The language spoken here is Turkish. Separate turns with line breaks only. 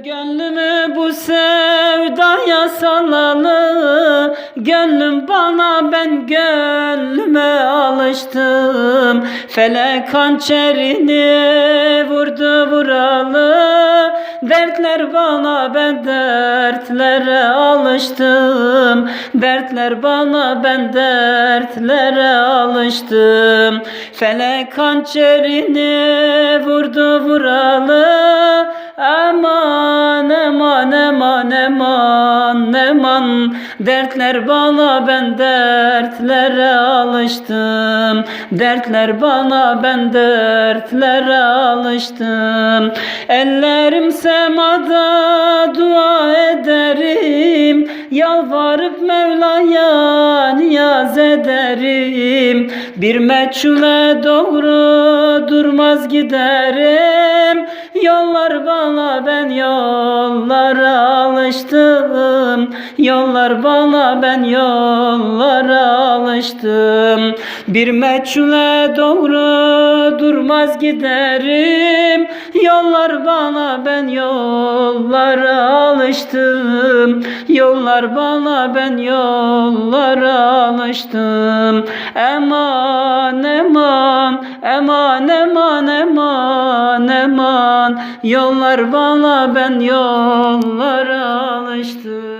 Gönlümü bu sevdaya salalı Gönlüm bana ben gönlüme alıştım. Felek hançerini vurdu vuralı Dertler bana ben dertlere alıştım. Dertler bana ben dertlere alıştım. Felek hançerini vurdu vuralı aman aman Dertler bana ben dertlere alıştım. Dertler bana ben dertlere alıştım. Ellerim semada dua ederim. Yalvarıp Mevla'ya niyaz ederim. Bir meçhule doğru durmaz giderim. Yollar bana ben yollara alıştım. Yollar bana ben yollara alıştım. Bir meçhule doğru durmaz giderim. Yollar bana ben yollara alıştım. Yollar bana ben yollara alıştım. Eman eman eman eman eman eman. Yollar bana ben yollara alıştım